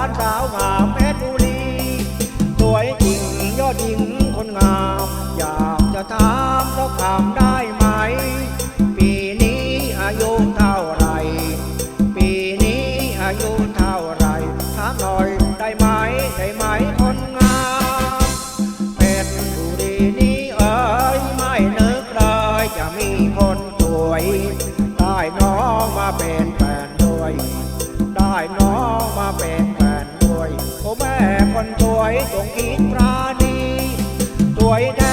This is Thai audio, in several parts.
านสาวงาม วยจงกินปราณีสวยได้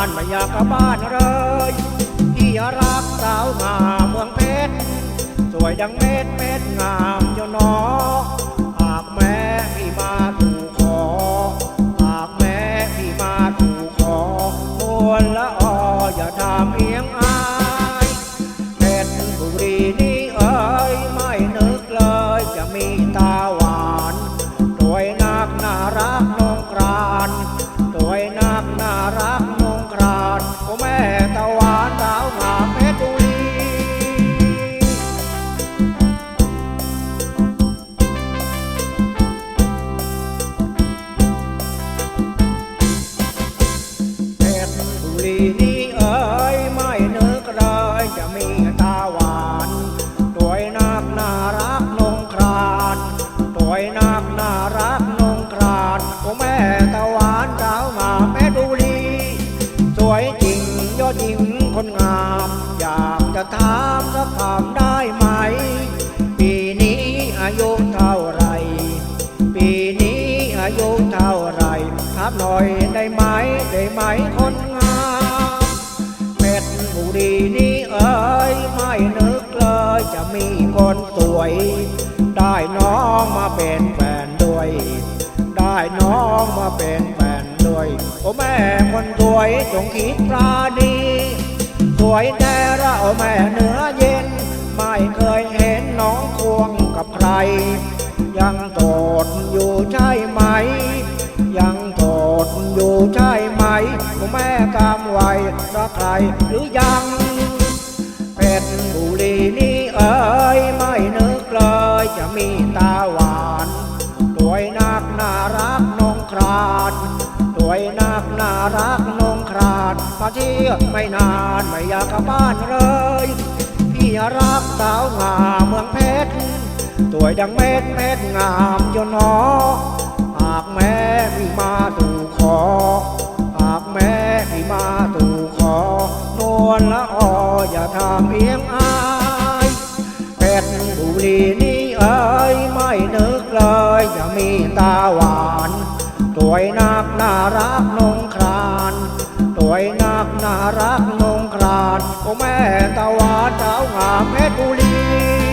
านไม่อยากกลับบ้านเลยพี่รักสาวงามเมืองเพชรสวยดังเม็ดเม็ดงามเจ้านอหานโอ้แม่ตาหวานสาวงามเพชรบุรีสวยจริงยอดหญิงคนงาม อยากจะถามสักคำได้ไหม ปีนี้อายุเท่าไร ปีนี้อายุเท่าไรถามหน่อยได้ไหมได้ไหมคนงามเพชรบุรีนี่เอ๋ยไม่นึกเลยจะมีคนสวย ได้น้องมาเป็นแฟน น้องมาเป็นแฟนด้วย โอ้แม่คนสวยจงคิดปราณีสวยแต่เราแม่เนื้อเย็น ไม่เคยเห็นน้องควงกับใคร ยังโกรธอยู่ใช่ไหม ยังโกรธอยู่ใช่ไหมโอ้แม่กำไว้รักใครหรือยังเพชรบุรีนี่เอ๋ยไม่นึกเลยจะมี มาเที่ยวไม่นานไม่อยากกลับบ้านเลย พี่รักสาวงามเมืองเพชรสวยดังเม็ดเม็ดงามจนหนอหากแม่พี่มาถูกขอ หากแม่พี่มาถูกขอนวลละอออย่าทำเอียงอายเป็ดบุรีนี่เอ๋ยไม่นึกเลยจะมีตาหวานตัวยนักน่ารักนงครานตัวยนักน่า รักมงกราดโอแม่ตะวันสาวงามเพชรบุรี